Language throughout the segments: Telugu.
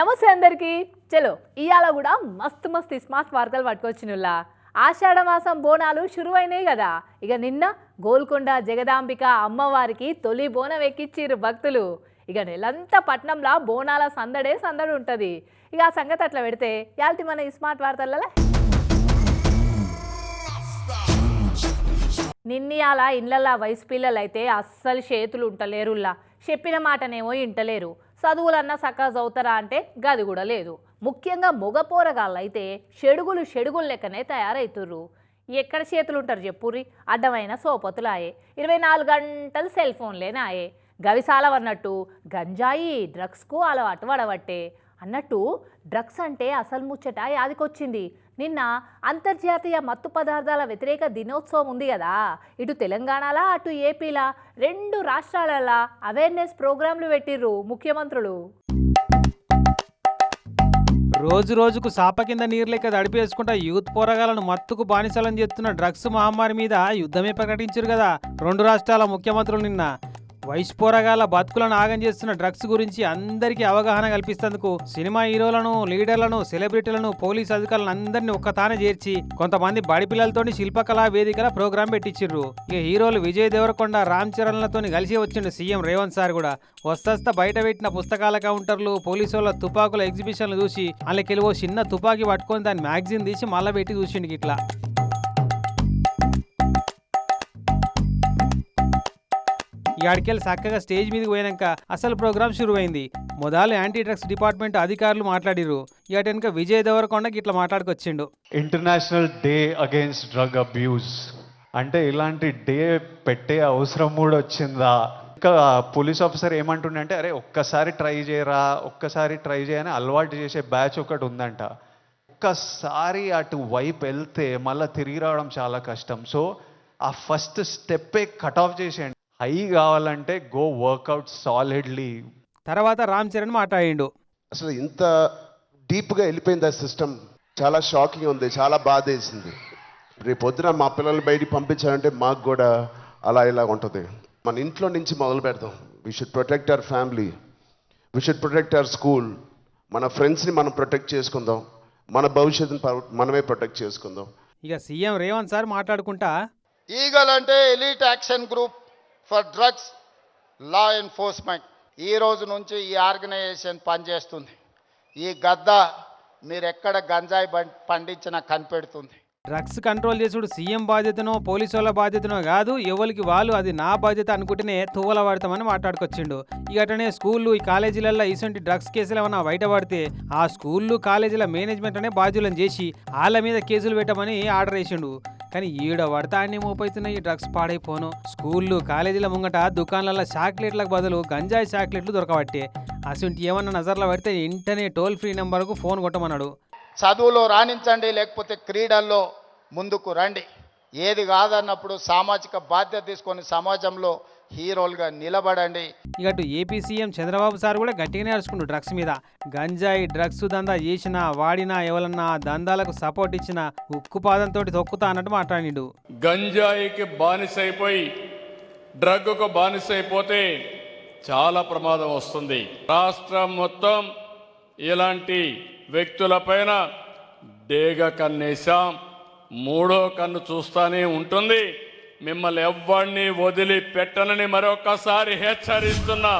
నమస్తే అందరికీ. చలో ఇవాళ కూడా మస్తు మస్తు స్మార్ట్ వార్తలు పట్టుకొచ్చినుల్లా. ఆషాఢ మాసం బోనాలు షురువైనాయి కదా ఇక నిన్న గోల్కొండ జగదాంబిక అమ్మవారికి తొలి బోనం ఎక్కిచ్చిర్రు భక్తులు. ఇక నెలంతా పట్నంలో బోనాల సందడే సందడి ఉంటుంది. ఇక ఆ సంగతి అట్లా పెడితే యాల్టి మన ఈ స్మార్ట్ వార్తలలో నిన్నయాల ఇళ్ళల్లా వయసు పిల్లలైతే అస్సలు చేతులు ఉంటలేరుల్లా. చెప్పిన మాటనేమో ఇంటలేరు. చదువులన్నా సక్కగా అవుతారా అంటే గది కూడా లేదు. ముఖ్యంగా మగ పోరగాళ్ళైతే షెడుగులు షెడుగులు లెక్కనే తయారవుతుర్రు ఎక్కడ చేతులు ఉంటారు చెప్పుర్రి? అడ్డమైన సోపతులాయే. ఇరవై నాలుగు గంటలు సెల్ ఫోన్లేనాయే. గవిసాలవన్నట్టు గంజాయి డ్రగ్స్కు అలవాటు పడబట్టే అన్నట్టు డ్రగ్స్ అంటే అసలు ముచ్చట యాదికొచ్చింది. నిన్న అంతర్జాతీయ మత్తు పదార్థాల వ్యతిరేక దినోత్సవం ఉంది కదా. ఇటు తెలంగాణలా అటు ఏపీలా రెండు రాష్ట్రాలలా అవేర్నెస్ ప్రోగ్రాంలు పెట్టిర్రు ముఖ్యమంత్రులు. రోజు రోజుకు సాప కింద నీరు లెక్క దడిపేసుకుంటా యూత్ పోరగాలను మత్తుకు బానిసలను చేస్తున్న డ్రగ్స్ మహమ్మారి మీద యుద్ధమే ప్రకటించారు కదా. రెండు రాష్ట్రాల ముఖ్యమంత్రులు నిన్న వయసు పోరగాల బతుకులను ఆగం చేస్తున్న డ్రగ్స్ గురించి అందరికీ అవగాహన కల్పిస్తేందుకు సినిమా హీరోలను లీడర్లను సెలబ్రిటీలను పోలీస్ అధికారులను అందరినీ ఒక్కతానే చేర్చి కొంతమంది బడి పిల్లలతోని శిల్పకళా వేదికల ప్రోగ్రాం పెట్టించిర్రు. ఇక హీరోలు విజయ్ దేవరకొండ రామ్ చరణ్లతో కలిసి వచ్చిండు సీఎం రేవంత్ సార్ కూడా. వస్తస్త బయట పెట్టిన పుస్తకాల కౌంటర్లు పోలీసు వాళ్ళ తుపాకుల ఎగ్జిబిషన్లు చూసి వాళ్ళకి ఓ చిన్న తుపాకీ పట్టుకొని దాని మ్యాగజైన్ తీసి మళ్ళీ పెట్టి చూసిండు ఇట్లా. ఈడికెళ్ళి చక్కగా స్టేజ్ మీదకి పోయాక అసలు ప్రోగ్రామ్ అయింది మొదలు యాంటీ డ్రగ్స్ డిపార్ట్మెంట్ అధికారులు మాట్లాడిర్రు. ఇక వెనక విజయ్ దేవరకొండకి ఇట్లా మాట్లాడుకొచ్చిండు. International day against drug abuse అంటే ఇలాంటి డే పెట్టే అవసరం కూడా వచ్చిందా? ఇంకా పోలీస్ ఆఫీసర్ ఏమంటుండే అరే ఒక్కసారి ట్రై చేయరా ఒక్కసారి ట్రై చేయని అలవాటు చేసే బ్యాచ్ ఒకటి ఉందంట. ఒక్కసారి అటు వైపు వెళ్తే మళ్ళీ తిరిగి రావడం చాలా కష్టం. సో ఆ ఫస్ట్ స్టెప్పే కట్ ఆఫ్ చేసేయండి. హై కావాలంటే గో వర్కౌట్ సాలిడ్లీ. తర్వాత రామ్ చరణ్ మాట్లాడిండు. అసలు ఇంత డీప్గా వెళ్ళిపోయింది ఆ సిస్టమ్. చాలా షాకింగ్ ఉంది చాలా బాధ వేసింది రేపు పొద్దున మా పిల్లల్ని బయటికి పంపించాలంటే మాకు కూడా అలా ఇలా ఉంటుంది. మన ఇంట్లో నుంచి మొదలు పెడదాం. We should protect our family we should protect our school మన ఫ్రెండ్స్ని మనం ప్రొటెక్ట్ చేసుకుందాం. మన భవిష్యత్తుని మనమే ప్రొటెక్ట్ చేసుకుందాం. ఇక సీఎం రేవంత్ సార్ మాట్లాడుకుంటా. ఈగల్ అంటే elite action group for drugs law enforcement. ఈ రోజు నుంచి ఈ ఆర్గనైజేషన్ పనిచేస్తుంది. ఈ గద్ద మీరు ఎక్కడ గంజాయి పండించినా కనిపెడుతుంది. డ్రగ్స్ కంట్రోల్ చేసుడు సీఎం బాధ్యతనో పోలీసు వాళ్ళ బాధ్యతనో కాదు ఎవరికి వాళ్ళు అది నా బాధ్యత అనుకుంటేనే తువ్వల పడతామని మాట్లాడుకొచ్చిండు. ఇక అటనే స్కూళ్ళు ఈ కాలేజీలలో ఇటువంటి డ్రగ్స్ కేసులు ఏమన్నా బయటపడితే ఆ స్కూళ్ళు కాలేజీల మేనేజ్మెంట్ అనే బాధ్యులను చేసి వాళ్ళ మీద కేసులు పెట్టమని ఆర్డర్ వేసిండు. కానీ ఈడ పడతా అన్ని మోపైతున్న ఈ డ్రగ్స్ పాడైపోను. స్కూళ్ళు కాలేజీల ముంగట దుకాణాల చాక్లెట్లకు బదులు గంజాయి చాక్లెట్లు దొరకబట్టే. అసలు ఏమన్నా నజర్లో పడితే వెంటనే టోల్ ఫ్రీ నెంబర్కు ఫోన్ కొట్టమన్నాడు. చదువులో రాణించండి లేకపోతే క్రీడల్లో ముందుకు రండి. ఏది కాదన్నప్పుడు సామాజిక బాధ్యత తీసుకొని సమాజంలో హీరోలుగా నిలబడండి. ఇక అటు ఏపీ సీఎం చంద్రబాబు సార్ కూడా గట్టిగానే అరుచుకుంటు డ్రగ్స్ మీద. గంజాయి డ్రగ్స్ దందా చేసినా వాడినా ఎవరన్నా ఆ దందాలకు సపోర్ట్ ఇచ్చినా ఉక్కు పాదంతో తొక్కుతా అన్నట్టు మాట్లాడిండు. గంజాయికి బానిసైపోయి డ్రగ్కు బానిసైపోతే చాలా ప్రమాదం వస్తుంది. రాష్ట్రం మొత్తం ఇలాంటి వ్యక్తులపైన డేగ కన్నేశాం. మూడో కన్ను చూస్తానే ఉంటుంది. మిమ్మల్ని ఎవ్వడిని వదిలి పెట్టనని మరొకసారి హెచ్చరిస్తున్నా.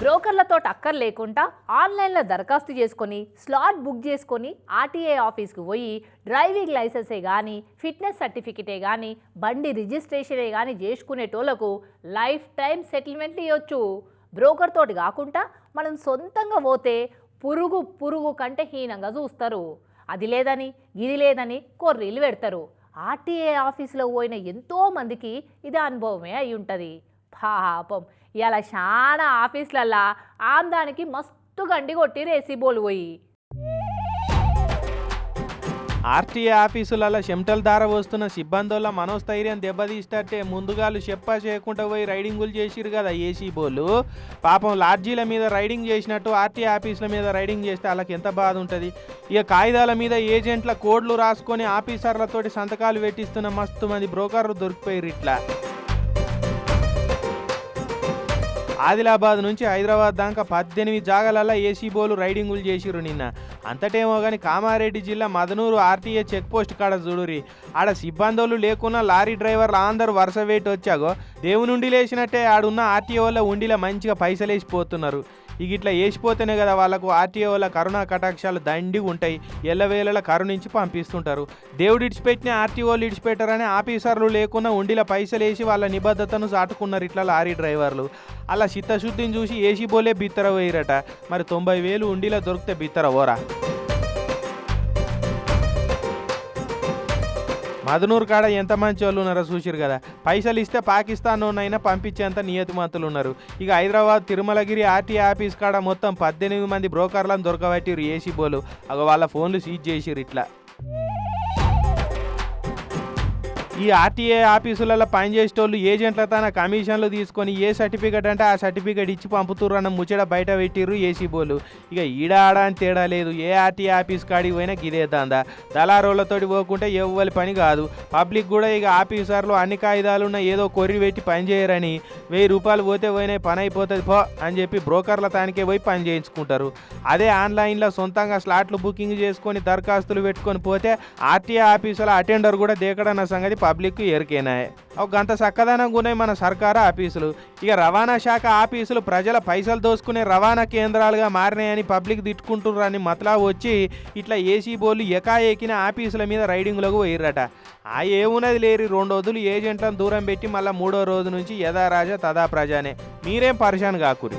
బ్రోకర్లతో టక్కర్ లేకుండా ఆన్లైన్లో దరఖాస్తు చేసుకొని స్లాట్ బుక్ చేసుకొని ఆర్టీఏ ఆఫీస్కి పోయి డ్రైవింగ్ లైసెన్సే కానీ ఫిట్నెస్ సర్టిఫికెటే కానీ బండి రిజిస్ట్రేషనే కానీ చేసుకునేటోళ్ళకు లైఫ్ టైం సెటిల్మెంట్ ఇవ్వచ్చు బ్రోకర్ తోటి కాకుండా మనం సొంతంగా పోతే పురుగు పురుగు కంటే హీనంగా చూస్తారు. అది లేదని ఇది లేదని కొర్రీలు పెడతారు. ఆర్టీఏ ఆఫీసులో పోయిన ఎంతోమందికి ఇది అనుభవమే అయి ఉంటుంది. పాపం. ఇలా చాలా ఆఫీసులల్లా ఆమ్దానికి మస్తు గండి కొట్టి రేసిబోలు పోయి. ఆర్టీఏ ఆఫీసులలో చెమటల ధార వస్తున్న సిబ్బందుల మనోస్థైర్యం దెబ్బతీస్తే ముందుగాలు చెప్పా చేయకుండా పోయి రైడింగులు చేసిరు కదా ఏసీ బోలు పాపం లాడ్జీల మీద రైడింగ్ చేసినట్టు ఆర్టీఏ ఆఫీసుల మీద రైడింగ్ చేస్తే వాళ్ళకి ఎంత బాధ ఉంటుంది? ఇక కాగితాల మీద ఏజెంట్ల కోడ్లు రాసుకొని ఆఫీసర్లతోటి సంతకాలు పెట్టిస్తున్న మస్తు మంది బ్రోకర్లు దొరికిపోయారు ఇట్లా. ఆదిలాబాద్ నుంచి హైదరాబాద్ దాకా పద్దెనిమిది జాగాలలో ఏసీ బోలు రైడింగులు చేసిరు నిన్న. అంతటేమో కానీ కామారెడ్డి జిల్లా మదనూరు ఆర్టీఏ చెక్ పోస్ట్ కాడ చూడురి ఆడ సిబ్బందులు లేకున్నా లారీ డ్రైవర్లు అందరూ వరుస వేటి వచ్చాగో దేవునుండి లేచినట్టే ఆడున్న ఆర్టీఓ వల్ల ఉండిలా మంచిగా పైసలేసిపోతున్నారు ఇక ఇట్లా వేసిపోతేనే కదా వాళ్ళకు ఆర్టీఓ వల్ల కరుణా కటాక్షాలు దండిగా ఉంటాయి. ఎల్లవేళల కరుణించి పంపిస్తుంటారు. దేవుడు ఇడిచిపెట్టిన ఆర్టీఓలు ఇడిచిపెట్టారని ఆఫీసర్లు లేకుండా ఉండిలా పైసలు వేసి వాళ్ళ నిబద్ధతను చాటుకున్నారు ఇట్లా లారీ డ్రైవర్లు. అలా చిత్తశుద్ధిని చూసి ఏసీ బోలే బిత్తర పోయిరట. మరి తొంభై వేలు ఉండిలా దొరికితే బిత్తర ఓరా మదనూరు కాడ ఎంత మంచి వాళ్ళు ఉన్నారో చూసిరు కదా. పైసలు ఇస్తే పాకిస్తాన్లోనైనా పంపించేంత నియతిమంతులు ఉన్నారు. ఇక హైదరాబాద్ తిరుమలగిరి ఆర్టీ ఆఫీస్ కాడ మొత్తం పద్దెనిమిది మంది బ్రోకర్లను దొరకబట్టిరు ఏసీ బోలు. అగ వాళ్ళ ఫోన్లు సీజ్ చేసిరు ఇట్లా. ఈ ఆర్టీఏ ఆఫీసులలో పనిచేసేటోళ్ళు ఏజెంట్ల తన కమిషన్లు తీసుకొని ఏ సర్టిఫికెట్ అంటే ఆ సర్టిఫికెట్ ఇచ్చి పంపుతుర్రు అన్న ముచ్చట బయట పెట్టిర్రు ఏసీబోలు ఇక ఈడ ఆడ అని తేడా లేదు. ఏ ఆర్టీఏ ఆఫీస్ కాడికి పోయినా గిదే దందా. దళారోళ్ళతోటి పోకుంటే ఎవ్వరి పని కాదు. పబ్లిక్ కూడా ఇక ఆఫీసర్లు అన్ని కాగితాలు ఉన్న ఏదో కొర్రి పెట్టి పని చేయరని వెయ్యి రూపాయలు పోతే పోయినా పని అయిపోతుంది పో అని చెప్పి బ్రోకర్ల తానికే పోయి పని చేయించుకుంటారు. అదే ఆన్లైన్లో సొంతంగా స్లాట్లు బుకింగ్ చేసుకొని దరఖాస్తులు పెట్టుకొని పోతే ఆర్టీఏ ఆఫీసుల అటెండర్ కూడా దేకడన్న సంగతి పబ్లిక్ ఎరికేనాయి. ఒక గంట చక్కదనంగా మన సర్కారు ఆఫీసులు. ఇక రవాణా శాఖ ఆఫీసులు ప్రజల పైసలు దోసుకునే రవాణా కేంద్రాలుగా మారినాయని పబ్లిక్ తిట్టుకుంటున్నారని మతలా వచ్చి ఇట్లా ఏసీ బోర్లు ఎకాఎకిన ఆఫీసుల మీద రైడింగ్లకు పోయిర్రట. ఆ ఏమున్నది లేరు రెండు రోజులు ఏజెంట్లను దూరం పెట్టి మళ్ళీ మూడో రోజు నుంచి యథా రాజా తదా ప్రజానే. మీరేం పరిశాన్ కాకురి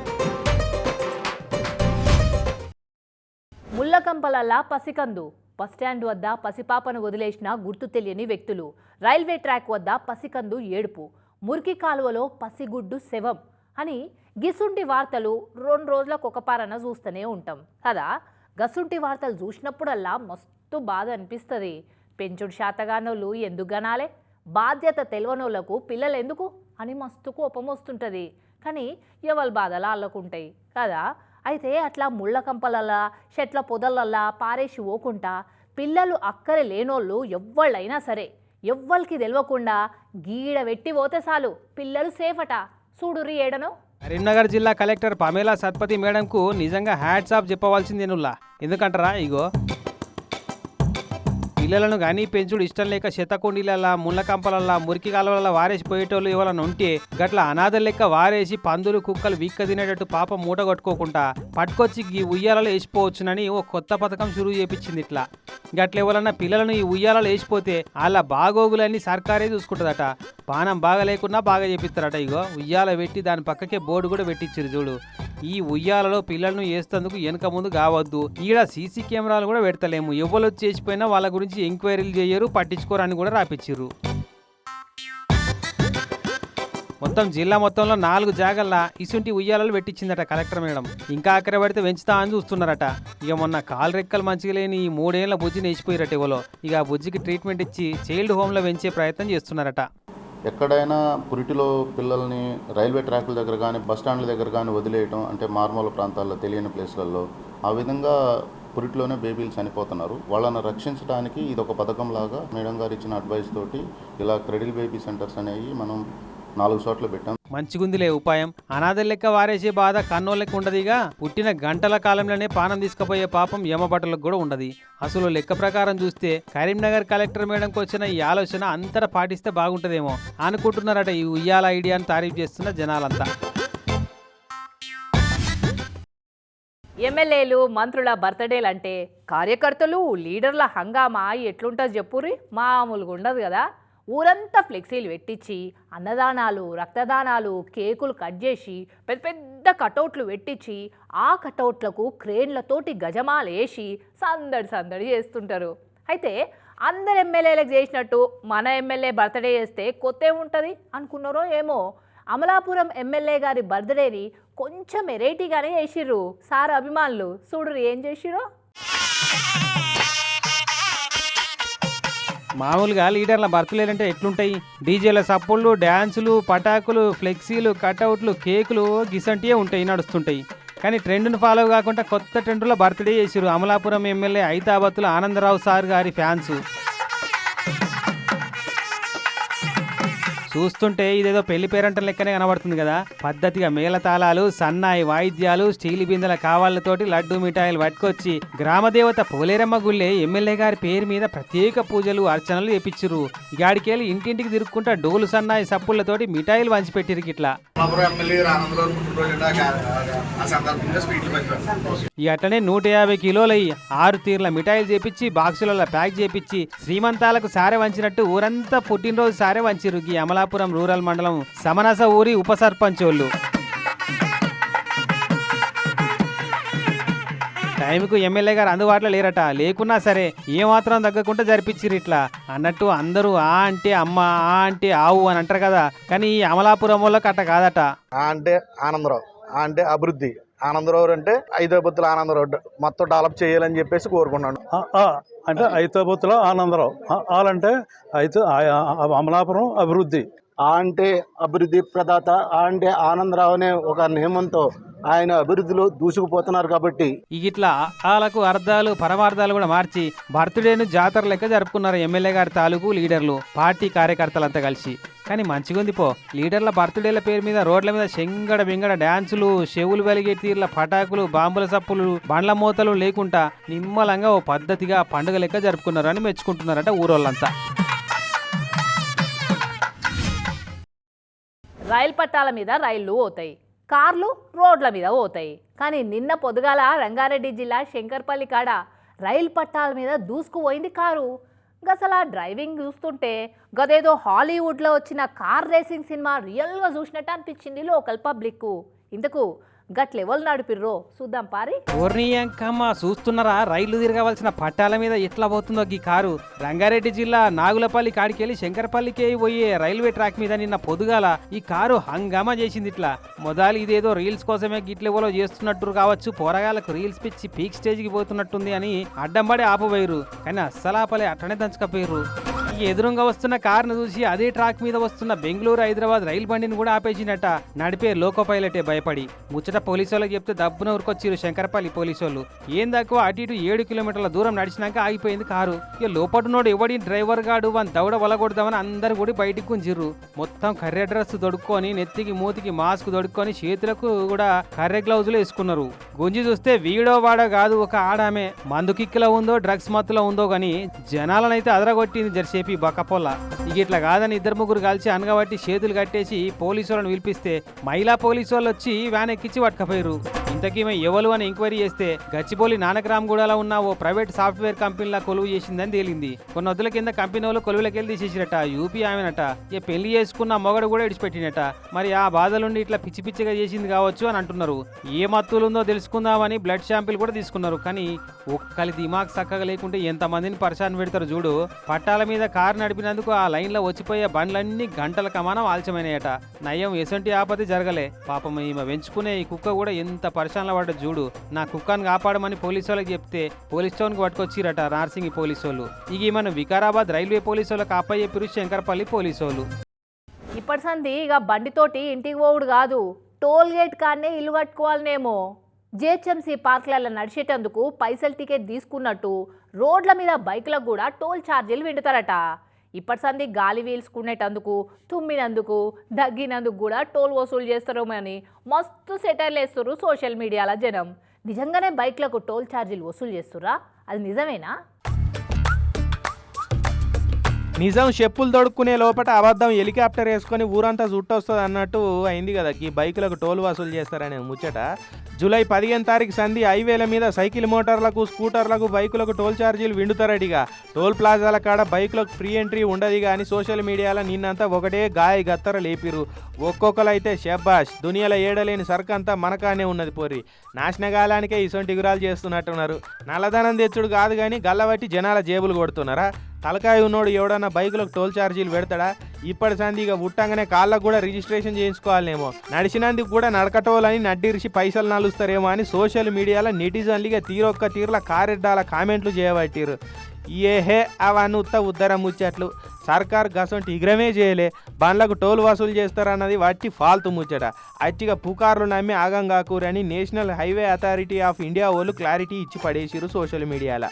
ముళ్ళకంపలల్లా పసికందు. బస్టాండ్ వద్ద పసిపాపను వదిలేసిన గుర్తు తెలియని వ్యక్తులు. రైల్వే ట్రాక్ వద్ద పసికందు ఏడుపు. మురికి కాలువలో పసిగుడ్డు శవం అని గిసుంటి వార్తలు రెండు రోజులకు ఒక పారన చూస్తూనే ఉంటాం. కదా? గసుంటి వార్తలు చూసినప్పుడల్లా మస్తు బాధ అనిపిస్తుంది. పెంచుడు శాతగానోళ్ళు ఎందుకు గనాలే? బాధ్యత తెలియనోళ్ళకు పిల్లలు ఎందుకు? అని మస్తు కోపం వస్తుంటుంది. కానీ ఎవరి బాధలు వాళ్ళకుంటాయి కదా? అయితే అట్లా ముళ్ళ కంపలల్లా చెట్ల పొదలల్లా పారేసి ఓకుంటా పిల్లలు అక్కరే లేనోళ్ళు ఎవ్వళ్ళైనా సరే ఎవ్వరికి తెలియకుండా గీడ పెట్టి పోతే చాలు పిల్లలు సేఫ్ అట చూడుర్రి ఏడను. కరీంనగర్ జిల్లా కలెక్టర్ పమేలా సత్పతి మేడంకు నిజంగా హ్యాట్స్ ఆఫ్ చెప్పవలసింది ఎందుకంటారా ఇగో? పిల్లలను కానీ పెంచుడు ఇష్టం లేక శతకొండీలల్లా ముళ్ళకంపలల్లా మురికి కాలువల వారేసి పోయేటోళ్ళు ఎవరైనా ఉంటే గట్ల అనాథల లెక్క వారేసి పందులు కుక్కలు వీక్క తినేటట్టు పాపం మూట కట్టుకోకుండా పట్టుకొచ్చి ఈ ఉయ్యాలలో వేసిపోవచ్చునని ఓ కొత్త పథకం షురువు చేపించింది ఇట్లా. గట్ల ఎవరన్నా పిల్లలను ఈ ఉయ్యాలలో వేసిపోతే వాళ్ళ బాగోగులన్నీ సర్కారే చూసుకుంటుందట. పానం బాగా లేకున్నా బాగా చేపిస్తారట ఇగో. ఉయ్యాల పెట్టి దాని పక్కకే బోర్డు కూడా పెట్టించారు చూడు. ఈ ఉయ్యాలలో పిల్లలను వేస్తేందుకు వెనక ముందు కావద్దు. ఈడ సీసీ కెమెరాలు కూడా పెడతలేము. ఎవరు వచ్చి చేసిపోయినా వాళ్ళ గురించి ఎంక్వైరీలు చేయరు పట్టించుకోరు అని కూడా రాపిచ్చిర్రు. మొత్తం జిల్లా మొత్తంలో నాలుగు జాగల్లా ఇసుంటి ఉయ్యాలలు పెట్టించిందట కలెక్టర్ మేడం. ఇంకా అక్కడ పడితే పెంచుతా అని చూస్తున్నారట. ఇక మొన్న కాలు రెక్కలు మంచిగా లేని ఈ మూడేళ్ళ బుజ్జిని వేసిపోయారట ఎవలో ఇక ఆ బుజ్జికి ట్రీట్మెంట్ ఇచ్చి చైల్డ్ హోమ్లో పెంచే ప్రయత్నం చేస్తున్నారట. ఎక్కడైనా పురిటిలో పిల్లల్ని రైల్వే ట్రాకుల దగ్గర కానీ బస్ స్టాండ్ల దగ్గర కానీ వదిలేయటం అంటే మార్మూల ప్రాంతాల్లో తెలియని ప్లేస్లలో ఆ విధంగా పురిట్లోనే బేబీలు చనిపోతున్నారు. వాళ్ళని రక్షించడానికి ఇది ఒక పథకం లాగా మేడం గారు ఇచ్చిన అడ్వైస్ తోటి ఇలా క్రెడిల్ బేబీ సెంటర్స్ అనేవి మనం నాలుగు చోట్ల పెట్టాం. మంచిగుందిలే ఉపాయం. అనాథల లెక్క వారేసే బాధ కన్నోళ్ళకి ఉండదుగా. పుట్టిన గంటల కాలంలోనే పానం తీసుకుపోయే పాపం యమబట్టలకు కూడా ఉండదు. అసలు లెక్క ప్రకారం చూస్తే కరీంనగర్ కలెక్టర్ మేడంకి వచ్చిన ఈ ఆలోచన అంతటా పాటిస్తే బాగుంటుందేమో అనుకుంటున్నారట ఈ ఉయ్యాల ఐడియాను తారీఫ్ చేస్తున్న జనాలంతా. ఎమ్మెల్యేలు మంత్రుల బర్త్డేలు అంటే కార్యకర్తలు లీడర్ల హంగామా ఎట్లుంటుంది చెప్పుర్రి మామూలుగా ఉండదు కదా. ఊరంతా ఫ్లెక్సీలు పెట్టించి అన్నదానాలు రక్తదానాలు కేకులు కట్ చేసి పెద్ద పెద్ద కటౌట్లు పెట్టించి ఆ కటౌట్లకు క్రేన్లతోటి గజమాలు వేసి సందడి సందడి చేస్తుంటారు. అయితే అందరు ఎమ్మెల్యేలకు చేసినట్టు మన ఎమ్మెల్యే బర్త్డే చేస్తే కొత్త ఉంటుంది అనుకున్నారో ఏమో అమలాపురం ఎమ్మెల్యే గారి బర్త్డేని కొంచెం వెరైటీగానే చేసిర్రు. సార్ అభిమానులు చూడరు ఏం చేసిరో మామూలుగా లీడర్ల బర్త్డేలంటే ఎట్లుంటాయి? డీజేల సప్పుళ్ళు డ్యాన్సులు పటాకులు ఫ్లెక్సీలు కటౌట్లు కేకులు గిసంటియే ఉంటాయి నడుస్తుంటాయి. కానీ ట్రెండ్ను ఫాలో కాకుండా కొత్త ట్రెండ్లో బర్త్డే చేసిరు అమలాపురం ఎమ్మెల్యే ఐతాబత్తుల ఆనందరావు సార్ గారి ఫ్యాన్స్. చూస్తుంటే ఇదేదో పెళ్ళి పేరంటం లెక్కనే కనబడుతుంది కదా. పద్ధతిగా మేళతాళాలు సన్నాయి వాయిద్యాలు స్టీల్ బిందెల కావాళ్ళతోటి లడ్డు మిఠాయిలు పట్టుకొచ్చి గ్రామదేవత పోలేరమ్మ గుళ్ళే ఎమ్మెల్యే గారి పేరు మీద ప్రత్యేక పూజలు అర్చనలు చేపించురు. గాడికెళ్ళి ఇంటింటికి తిరుక్కుంటా డోలు సన్నాయి సప్పులతోటి మిఠాయిలు పంచిపెట్టిరు గిట్లా. ఈ అట్లనే నూట యాభై కిలోలయ్యి ఆరు తీర్ల మిఠాయిలు చేపించి బాక్సులలో ప్యాక్ చేపించి శ్రీమంతాలకు సారె వంచినట్టు ఊరంతా పుట్టినరోజు సారె వంచిరు ఈ అమలాపురం రూరల్ మండలం సమనస ఊరి ఉప సర్పంచోళ్ళు టైంకు ఎమ్మెల్యే గారు అందుబాటులో లేరట. లేకున్నా సరే ఏమాత్రం తగ్గకుండా జరిపించిరు ఇట్లా. అన్నట్టు అందరూ ఆ అంటే అమ్మ ఆ అంటే ఆవు అని అంటారు కదా. కానీ ఈ అమలాపురం వాళ్ళకి అట్ట కాదట. ఆ అంటే ఆనందరావు ఆ అంటే అభివృద్ధి. ఆనందరావు అంటే ఐదో ఆనందరావు మొత్తం డెవలప్ చేయాలని చెప్పేసి కోరుకున్నాను. అంటే ఐతోబుత్తులో ఆనందరావు. వాళ్ళంటే అయితే అమలాపురం అభివృద్ధి. ఆ అంటే అభివృద్ధి ప్రదాత ఆ అంటే ఆనందరావు అనే ఒక నియమంతో ఆయన అభివృద్ధిలో దూసుకుపోతున్నారు కాబట్టి. ఇట్లా ఆలకు అర్థాలు పరమార్థాలు కూడా మార్చి బర్త్డేను జాతర లెక్క జరుపుకున్నారు ఎమ్మెల్యే గారి తాలూకు లీడర్లు పార్టీ కార్యకర్తలంతా కలిసి. కానీ మంచిగుంది పో లీడర్ల బర్త్డేల పేరు మీద రోడ్ల మీద శంగడ బింగడ డ్యాన్సులు చెవులు వెలిగే తీర్ల పటాకులు బాంబుల సప్పులు బండ్ల మూతలు లేకుండా నిమ్మలంగా ఓ పద్ధతిగా పండుగ లెక్క జరుపుకున్నారు అని మెచ్చుకుంటున్నారట ఊరోళ్ళంతా. రైలు పట్టాల మీద రైళ్ళు పోతాయి. కార్లు రోడ్ల మీద పోతాయి. కానీ నిన్న పొద్దుగాల రంగారెడ్డి జిల్లా శంకర్పల్లి కాడ రైలు పట్టాల మీద దూసుకుపోయింది కారు. గసలా డ్రైవింగ్ చూస్తుంటే గదేదో హాలీవుడ్లో వచ్చిన కార్ రేసింగ్ సినిమా రియల్గా చూసినట్టు అనిపించింది లోకల్ పబ్లిక్కు. ఇంతకు గట్ నడిపిర్రో. చూద్దాం పారి. ఓర్నియంకమ్మ చూస్తున్నారా? రైళ్ళు తిరగవలసిన పట్టాల మీద ఎట్లా పోతుందో ఈ కారు. రంగారెడ్డి జిల్లా నాగులపల్లి కాడికెళ్ళి శంకరపల్లికి పోయే రైల్వే ట్రాక్ మీద నిన్న పొదుగాల. ఈ కారు హంగామా చేసింది ఇట్లా. మొదలు ఇదేదో రీల్స్ కోసమే గిట్లెవలో చేస్తున్నట్టు కావచ్చు. పోరగాళ్ళకు రీల్స్ పిచ్చి పీక్ స్టేజ్కి పోతున్నట్టుంది అని అడ్డం పడి ఆపబోయారు కానీ అస్సలాపలే అట్టనే దంచుకపోయారు ఎదురుగా వస్తున్న కారును చూసి అదే ట్రాక్ మీద వస్తున్న బెంగళూరు హైదరాబాద్ రైలు బండిని కూడా ఆపేసినట్ట నడిపే లోకో పైలటే భయపడి. ముచ్చట పోలీసు వాళ్ళకి చెప్తే దబ్బున ఊరుకొచ్చిరు శంకరపల్లి పోలీసు వాళ్ళు ఏం దాకా అటు ఇటు ఏడు కిలోమీటర్ల దూరం నడిచినాక ఆగిపోయింది కారు. ఇక లోపటునోడు ఎవడి డ్రైవర్ గాడు? వన్ దౌడ వలగొడదామని అందరు కూడా బయటికి గుంజిర్రు. మొత్తం కర్రె డ్రెస్ దొడుక్కొని నెత్తికి మూతికి మాస్క్ దొడుక్కొని చేతులకు కూడా కర్రె గ్లౌజులు వేసుకున్నారు. గుంజి చూస్తే వీడో వాడో కాదు ఒక ఆడామే. మందు కిక్కులో ఉందో డ్రగ్స్ మత్తులో ఉందో గాని జనాలనైతే అదరగొట్టింది ఏపీ బక్కపొల్ల. ఇక ఇట్లా కాదని ఇద్దరు ముగ్గురు కలిసి అనగబట్టి చేతులు కట్టేసి పోలీసు వాళ్ళని పిలిపిస్తే మహిళా పోలీసు వాళ్ళు వచ్చి వ్యాన్ ఎక్కించి పట్టుకపోయారు ఇంతకీమె ఎవరు అని ఎంక్వైరీ చేస్తే గచ్చిపోలి నానకరామ్గూడలో ఉన్న ఓ ప్రైవేట్ సాఫ్ట్వేర్ కంపెనీలా కొలువు చేసిందని తేలింది. కొన్ని వద్దుల కింద కంపెనీ వాళ్ళు కొలువులకి వెళ్ళి తీసేసిరట. యూపీ ఆమెనట. ఇక పెళ్ళి చేసుకున్న మొగడు కూడా ఇడిచిపెట్టినట మరి ఆ బాధలుండి ఇట్లా పిచ్చి పిచ్చిగా చేసింది కావచ్చు అని అంటున్నారు. ఏ మత్తులు ఉందో తెలుసుకుందామని బ్లడ్ శాంపిల్ కూడా తీసుకున్నారు. కానీ ఒక్కలి దిమాగ్ చక్కగా లేకుంటే ఎంతమందిని పరిశాన్ పెడతారు చూడు. పట్టాల మీద కారు నడిపినందుకు ఆ లైన్లో వచ్చిపోయే బండ్లన్నీ గంటల కమానం ఆలస్యమైనాయట. నయం ఎసంటి ఆపద జరగలే. పాపం ఈమె పెంచుకునే ఈ కుక్క కూడా ఎంత పరిశానల పడ్డ చూడు. నా కుక్కను కాపాడమని పోలీసు వాళ్ళకి చెప్తే పోలీస్ స్టేషన్కి పట్టుకొచ్చిరట నార్సింగి పోలీసు వాళ్ళు. ఇక ఈమెను వికారాబాద్ రైల్వే పోలీసు వాళ్ళకి అప్పయ్యే శంకరపల్లి పోలీసు వాళ్ళు. ఇప్పటి సంది ఇక బండితోటి ఇంటికి పోవుడు కాదు. టోల్ గేట్ కాడనే ఇల్లు కట్టుకోవాలనేమో. జిహెచ్ఎంసీ పార్కులలో నడిచేటందుకు పైసలు టికెట్ తీసుకున్నట్టు రోడ్ల మీద బైకులకు కూడా టోల్ ఛార్జీలు వింటుతారట. ఇప్పటి సంది గాలి వీల్చుకునేటందుకు తుమ్మినందుకు దగ్గినందుకు కూడా టోల్ వసూలు చేస్తారేమో అని మస్తు సెటర్లు వేస్తారు సోషల్ మీడియాలో జనం. నిజంగానే బైక్లకు టోల్ ఛార్జీలు వసూలు చేస్తురా అది నిజమేనా? నిజం చెప్పులు దొడుక్కునే లోపల అబద్ధం హెలికాప్టర్ వేసుకొని ఊరంతా చుట్టొస్తుంది అన్నట్టు అయింది కదా. ఈ బైకులకు టోల్ వసూలు చేస్తారనే ముచ్చట. జూలై పదిహేను తారీఖు సంధి హైవేల మీద సైకిల్ మోటార్లకు స్కూటర్లకు బైకులకు టోల్ ఛార్జీలు విండుతారడిగా. టోల్ ప్లాజాల కాడ బైకులకు ఫ్రీ ఎంట్రీ ఉండదు కానీ సోషల్ మీడియాలో నిన్నంతా ఒకటే గాయ గత్తర లేపిరు ఒక్కొక్కరు అయితే షబ్బాష్ దునియాలో ఏడలేని అంతా మనకానే ఉన్నది పోరి నాశనగాలానికే ఇసొంటి గురాలు చేస్తున్నట్టున్నారు. నల్లధనం తెచ్చుడు కాదు కానీ గల్లబట్టి జనాల జేబులు కొడుతున్నారా? తలకాయ ఉన్నోడు ఎవడన్నా బైకులకు టోల్ ఛార్జీలు పెడతాడా? ఇప్పటి సంది ఇక ఉట్టంగానే కాళ్ళకు కూడా రిజిస్ట్రేషన్ చేయించుకోవాలేమో నడిచినందుకు కూడా నడకటోలని నడ్డిరిచి పైసలు నలుస్తారేమో అని సోషల్ మీడియాలో నెటిజన్లు ఇక తీరొక్క తీరుల కారెడ్డాల కామెంట్లు చేయబట్టిరు ఏహే అవన్నీ ఉత్త ఉద్దరం ముచ్చట్లు. సర్కార్ గసంటి ఇగ్రమే చేయలే. బండ్లకు టోల్ వసూలు చేస్తారన్నది వట్టి ఫాల్తు ముచ్చట. అచ్చిగా పుకార్లు నమ్మి ఆగం కాకూరని national highway authority of India వాళ్ళు క్లారిటీ ఇచ్చి పడేసిరు సోషల్ మీడియాలో.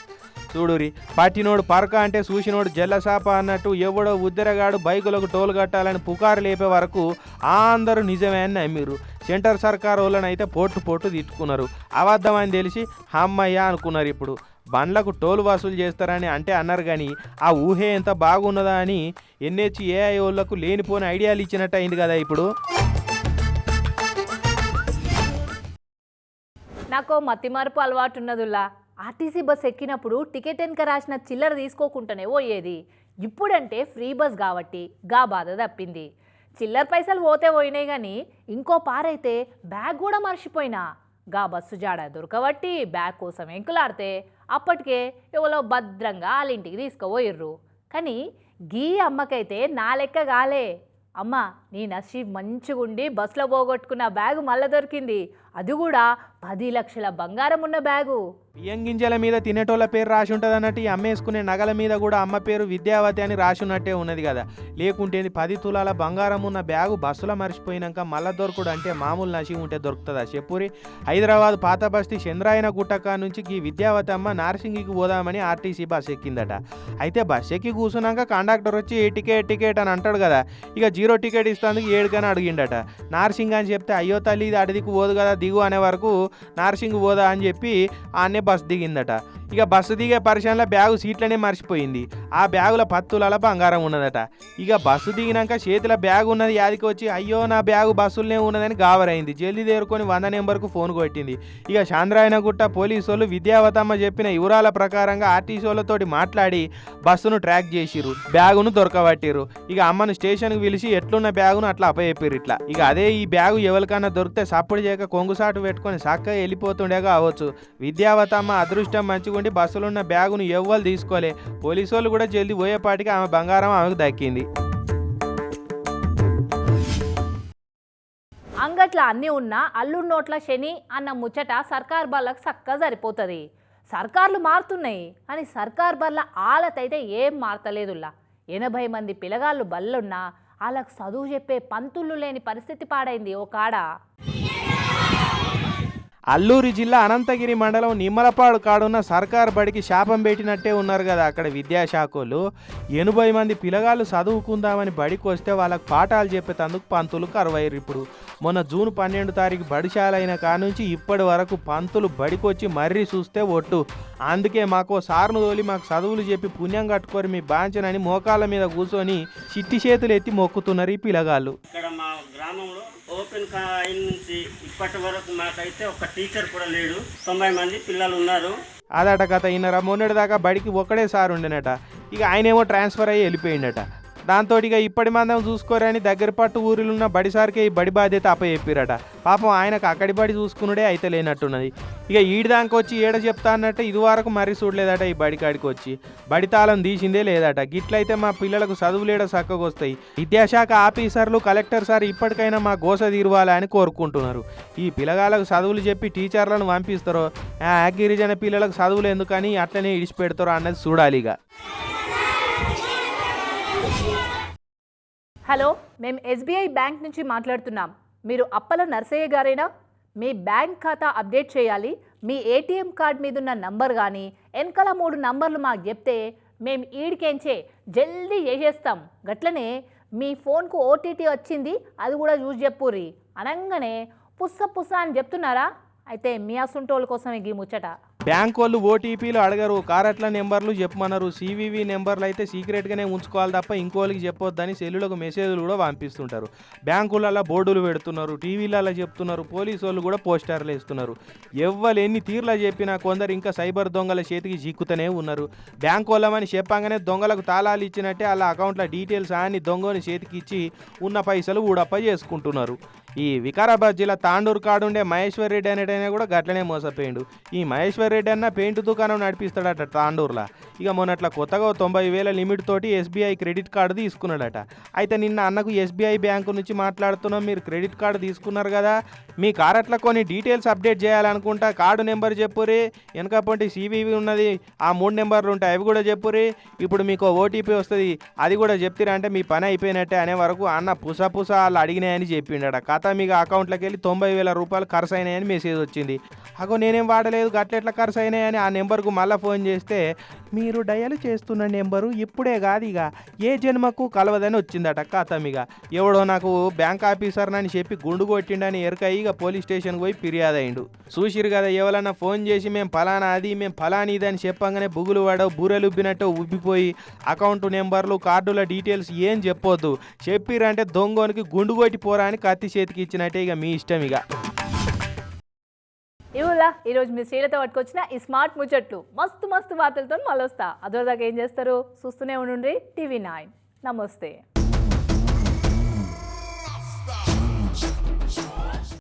చూడురి పట్టినోడు పరక అంటే చూసినోడు జల్లసాప అన్నట్టు ఎవడో ఉద్దరగాడు బైకులకు టోల్ కట్టాలని పుకారు లేపే వరకు అందరూ నిజమే అని నమ్మిరు సెంటర్ సర్కార్ వాళ్ళనైతే అయితే పోటు తిట్టుకున్నారు అబద్ధమని తెలిసి హమ్మయ్య అనుకున్నారు ఇప్పుడు. బండ్లకు టోల్ వసూలు చేస్తారని అంటే అన్నారు కానీ ఆ ఊహే ఎంత బాగున్నదా అని ఎన్హెచ్ఏఐ వాళ్ళకు లేనిపోని ఐడియాలు ఇచ్చినట్టు అయింది కదా ఇప్పుడు. నాకు మతిమరుపు అలవాటు ఉన్నదుల్లా ఆర్టీసీ బస్ ఎక్కినప్పుడు టికెట్ వెనక రాసిన చిల్లర తీసుకోకుండానే పోయేది. ఇప్పుడంటే ఫ్రీ బస్ కాబట్టి గా బాధ తప్పింది. చిల్లర పైసలు పోతే పోయినాయి కానీ ఇంకో పారైతే బ్యాగ్ కూడా మర్చిపోయినా. గా బస్సు జాడ దొరకబట్టి బ్యాగ్ కోసం ఎంకులాడితే అప్పటికే ఎవరో భద్రంగా వాళ్ళ ఇంటికి తీసుకుపోయిర్రు. కానీ గీ అమ్మకైతే నా లెక్క కాలే. అమ్మ నీ నసీబ్ మంచిగుండి బస్సులో పోగొట్టుకున్న బ్యాగ్ మళ్ళీ దొరికింది. అది కూడా పది లక్షల బంగారం ఉన్న బ్యాగు. బియ్యం గింజల మీద తినేటోళ్ళ పేరు రాసి ఉంటుంది అన్నట్టు ఈ అమ్మేసుకునే నగల మీద కూడా అమ్మ పేరు విద్యావతి అని రాసి ఉన్నట్టే ఉన్నది కదా. లేకుంటే పది తులాల బంగారం ఉన్న బ్యాగు బస్సులో మర్చిపోయినాక మళ్ళా దొరకడు అంటే మామూలు నసి ఉంటే దొరుకుతుందా చెప్పురి? హైదరాబాద్ పాత బస్తీ చంద్రాయన గుట్టక నుంచి ఈ విద్యావతి అమ్మ నార్సింగికి పోదామని ఆర్టీసీ బస్ ఎక్కిందట. అయితే బస్ ఎక్కి కూర్చున్నాక కండక్టర్ వచ్చి టికెట్ టికెట్ అని అంటాడు కదా. ఇక జీరో టికెట్ ఇస్తాందుకు ఏడుకని అడిగిండట. నార్సింగ్ అని చెప్తే అయ్యో తల్లి ఇది అడిదికి పోదు కదా దిగు అనే వరకు నార్సింగ్ పోదా అని చెప్పి ఆనే బస్సు దిగిందట. ఇక బస్సు దిగే పరిశ్రమలో బ్యాగు సీట్లనే మర్చిపోయింది. ఆ బ్యాగుల పత్తులలో బంగారం ఉన్నదట. ఇక బస్సు దిగినాక చేతిలో బ్యాగ్ ఉన్నది యాదికి వచ్చి అయ్యో నా బ్యాగు బస్సులనే ఉన్నదని గావరైంది. జల్దీ తేరుకొని వంద నెంబర్కు ఫోన్ కొట్టింది. ఇక చాంద్రాయనగుట్ట పోలీసు వాళ్ళు విద్యావతమ్మ చెప్పిన వివరాల ప్రకారంగా ఆర్టీసీ వాళ్ళతోటి మాట్లాడి బస్సును ట్రాక్ చేసిరు బ్యాగును దొరకబట్టిర్రు. ఇక అమ్మను స్టేషన్కి పిలిచి ఎట్లున్న బ్యాగును? అట్లా అప్పచెప్పిర్రు ఇట్లా. ఇక అదే ఈ బ్యాగు ఎవరికన్నా దొరికితే సప్పుడు చేయక ముంగుసాటు పెట్టుకొని చక్కగా వెళ్ళిపోతుండే కావచ్చు. విద్యావతమ్మ అదృష్టం మంచిగుండి బస్సులున్న బ్యాగును ఎవ్వరు తీసుకోలే. పోలీసు వాళ్ళు కూడా జల్దీ పోయేపాటికి ఆమె బంగారం ఆమెకు దక్కింది. అంగట్ల అన్నీ ఉన్నా అల్లుడి నోట్ల శని అన్న ముచ్చట సర్కార్ బళ్ళకు చక్కగా సరిపోతుంది. సర్కార్లు మారుతున్నాయి కానీ సర్కార్ బళ్ళ ఆలతైతే ఏం మారతలేదుల్లా. ఎనభై మంది పిల్లగాళ్ళు బళ్ళున్నా వాళ్ళకు చదువు చెప్పే పంతులు లేని పరిస్థితి పాడైంది ఓ కాడ. అల్లూరి జిల్లా అనంతగిరి మండలం నిమ్మలపాడు కాడున్న సర్కార్ బడికి శాపం పెట్టినట్టే ఉన్నారు కదా అక్కడ విద్యాశాఖలు. ఎనభై మంది పిల్లగాళ్ళు చదువుకుందామని బడికి వస్తే వాళ్ళకి పాఠాలు చెప్పేటందుకు పంతులు కరువయ్యారు ఇప్పుడు. మొన్న జూన్ పన్నెండు తారీఖు బడిశాలైన కానుంచి ఇప్పటి వరకు పంతులు బడికొచ్చి మర్రి చూస్తే ఒట్టు. అందుకే మాకు సార్ను తోలి మాకు చదువులు చెప్పి పుణ్యం కట్టుకొని మీ బాంచనని మోకాళ్ళ మీద కూర్చొని చిట్టి చేతులు ఎత్తి మొక్కుతున్నారు ఈ పిల్లగాళ్ళు. ఇక్కడ మా గ్రామంలో ఓపెన్ అయిన నుంచి ఇప్పటి వరకు మాకైతే ఒక టీచర్ కూడా లేడు. తొంభై మంది పిల్లలు ఉన్నారు. అదట కథ ఈయన మొన్నటి దాకా బడికి ఒక్కడే సార్ ఉండేనట. ఇక ఆయనేమో ట్రాన్స్ఫర్ అయ్యి వెళ్ళిపోయిండట. దాంతో ఇక ఇప్పటి మందం చూసుకోరని దగ్గర పట్టు ఊరిలో ఉన్న బడి ఈ బడి బాధ్యత అప్పచెప్పిరట. పాపం ఆయనకు అక్కడి బడి చూసుకునుడే అయితే లేనట్టున్నది. ఇక ఈడిదానికి వచ్చి ఏడ చెప్తా అన్నట్టు ఇదివరకు మరీ చూడలేదట ఈ బడి కాడికి వచ్చి. బడి తాళం తీసిందే లేదట. గిట్లయితే మా పిల్లలకు చదువులేడ చక్కగా వస్తాయి విద్యాశాఖ ఆఫీసర్లు కలెక్టర్ సార్ ఇప్పటికైనా మా గోస తీరువాలా అని కోరుకుంటున్నారు. ఈ పిల్లగాళ్ళకు చదువులు చెప్పి టీచర్లను పంపిస్తారో? ఆ గిరిజన పిల్లలకు చదువులు ఎందుకని అట్లనే ఇడిచిపెడతారో అన్నది చూడాలి ఇక హలో మేము ఎస్బీఐ బ్యాంక్ నుంచి మాట్లాడుతున్నాం. మీరు అప్పల నర్సయ్య గారేనా? మీ బ్యాంక్ ఖాతా అప్డేట్ చేయాలి మీ ఏటీఎం కార్డ్ మీద ఉన్న నంబర్ కానీ వెనకాల మూడు నంబర్లు మాకు చెప్తే మేము ఈడికెంచే జల్దీ చేసేస్తాం. గట్లనే మీ ఫోన్కు ఓటీటీ వచ్చింది అది కూడా చూసి చెప్పుర్రి. అనగానే పుస్స పుస్స అని చెప్తున్నారా? అయితే మీ అసుంటోళ్ళ కోసమే గీ ముచ్చట. బ్యాంక్ వాళ్ళు ఓటీపీలు అడగరు కారట్ల నెంబర్లు చెప్పమన్నారు సివివి నెంబర్లు అయితే సీక్రెట్గానే ఉంచుకోవాలి తప్ప ఇంకోళ్ళకి చెప్పొద్దని సెల్లులకు మెసేజ్లు కూడా పంపిస్తుంటారు. బ్యాంకులలో బోర్డులు పెడుతున్నారు టీవీలలో చెప్తున్నారు పోలీసు వాళ్ళు కూడా పోస్టర్లు వేస్తున్నారు. ఎవ్వరు ఎన్ని తీర్లా చెప్పినా కొందరు ఇంకా సైబర్ దొంగల చేతికి చిక్కుతూనే ఉన్నారు. బ్యాంక్ వాళ్ళమని చెప్పంగానే దొంగలకు తాళాలు ఇచ్చినట్టే వాళ్ళ అకౌంట్ల డీటెయిల్స్ అన్ని దొంగని చేతికి ఇచ్చి ఉన్న పైసలు ఊడప్ప చేసుకుంటున్నారు. ఈ వికారాబాద్ జిల్లా తాండూరు కాడుండే మహేశ్వర్ రెడ్డి అనేటైనా కూడా గట్లనే మోసపోయిండు. ఈ మహేశ్వర్ రెడ్డి అన్న పెయింట్ దుకాణం నడిపిస్తాడట తాండూరులో. ఇక మొన్నట్ల కొత్తగా తొంభై వేల లిమిట్ తోటి ఎస్బీఐ క్రెడిట్ కార్డు తీసుకున్నాడట. అయితే నిన్న అన్నకు ఎస్బీఐ బ్యాంకు నుంచి మాట్లాడుతున్నాం మీరు క్రెడిట్ కార్డు తీసుకున్నారు కదా. మీ కార్ అట్లా కొన్ని డీటెయిల్స్ అప్డేట్ చేయాలనుకుంటా కార్డు నెంబర్ చెప్పురి వెనక పొంటి సివివి ఉన్నది ఆ మూడు నెంబర్లు ఉంటాయి అవి కూడా చెప్పురి. ఇప్పుడు మీకు ఓటీపీ వస్తుంది అది కూడా చెప్తారా అంటే మీ పని అయిపోయినట్టే అనే వరకు అన్న పుస పుస వాళ్ళు అడిగినాయని చెప్పిండట. కథ మీకు అకౌంట్లోకి వెళ్ళి తొంభై వేల రూపాయలు ఖర్చు అయినాయని మెసేజ్ వచ్చింది. అగో నేనేం వాడలేదు గట్లెట్లా ఖర్చు అయినాయని ఆ నెంబర్కు మళ్ళీ ఫోన్ చేస్తే మీరు డయల్ చేస్తున్న నెంబరు ఇప్పుడే కాదు ఇక ఏ జన్మకు కలవదని వచ్చిందట కథమిగ ఎవడో నాకు బ్యాంక్ ఆఫీసర్ అని చెప్పి గుండు కొట్టిండని ఎరక ఇక పోలీస్ స్టేషన్కి పోయి ఫిర్యాదు అయిండు చూసిరు కదా ఎవరన్నా ఫోన్ చేసి మేము ఫలానా అది మేము ఫలానా ఇది అని చెప్పంగానే బుగులు పడవు బూరెలుబ్బినట్టు ఉబ్బిపోయి అకౌంట్ నెంబర్లు కార్డుల డీటెయిల్స్ ఏం చెప్పొద్దు. చెప్పిరంటే దొంగోనికి గుండు కొట్టి పోరా అని కత్తి వాటికి ఇచ్చినట్టే ఇక మీ ఇష్టం ఇక. ఇవులా ఈరోజు మీ శ్రీలతో పట్టుకొచ్చిన ఈ స్మార్ట్ ముచ్చట్లు. మస్తు మస్తు వార్తలతో మళ్ళొస్తా. అదో దాకా ఏం చేస్తారు? చూస్తూనే ఉండండి టీవీ నైన్. నమస్తే.